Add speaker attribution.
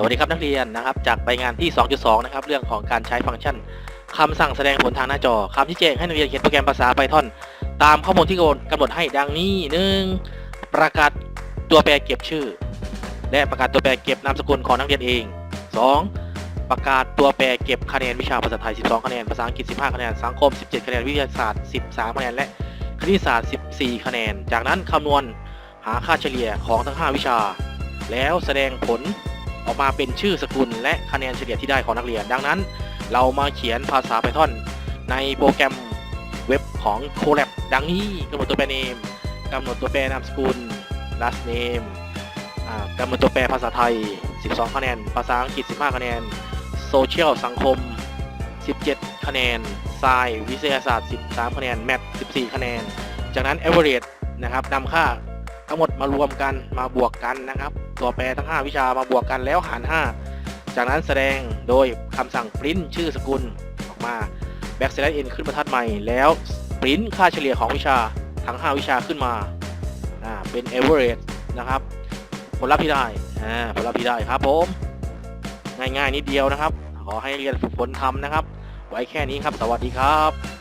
Speaker 1: สวัสดีครับนักเรียนนะครับ จากใบงานที่ 2.2 นะครับ เรื่องของการใช้ฟังก์ชันคำสั่งแสดงผลทางหน้าจอคำที่แจ้งให้นักเรียนเขียนโปรแกรมภาษา Python ตามข้อมูลที่กำหนดให้ดังนี้ 1. ประกาศตัวแปรเก็บชื่อ และประกาศตัวแปรเก็บนามสกุลของนักเรียนเอง 2. ประกาศตัวแปรเก็บคะแนนวิชาภาษาไทย 12 คะแนน ภาษาอังกฤษ 15 คะแนน สังคม 17 คะแนน วิทยาศาสตร์ 13 คะแนน และคณิตศาสตร์ 14 คะแนน จากนั้นคำนวณหาค่าเฉลี่ยของทั้ง 5 วิชา แล้วแสดงผล ออกมาเป็นชื่อสกุลและคะแนนเฉลี่ยที่ได้ของนักเรียน ดังนั้น เรามาเขียนภาษา Python ในโปรแกรมเว็บของ Colab ดังนี้กำหนดตัวแปร name กำหนดตัวแปรนามสกุล last name กำหนดตัวแปรภาษาไทย 12 คะแนน ภาษาอังกฤษ 15 คะแนน Social สังคม 17 คะแนน Science วิทยาศาสตร์ 13 คะแนน Math 14 คะแนน จากนั้น average นะครับนำค่า ทั้งหมดมารวมกันมาบวกกันนะครับ ตัวแปรทั้ง 5 วิชามาบวกกันแล้วหาร 5 จากนั้นแสดงโดยคำสั่ง print ชื่อสกุลออกมา backslash n ขึ้นบรรทัดใหม่ แล้ว print ค่าเฉลี่ยของวิชาทั้ง 5 วิชาขึ้นมาอ่าเป็น average นะครับ ผลลัพธ์ที่ได้ผลลัพธ์ที่ได้ครับผม ง่ายๆนิดเดียวนะครับ ขอให้เรียนฝึกฝนทำนะครับ ไว้แค่นี้ครับ สวัสดีครับ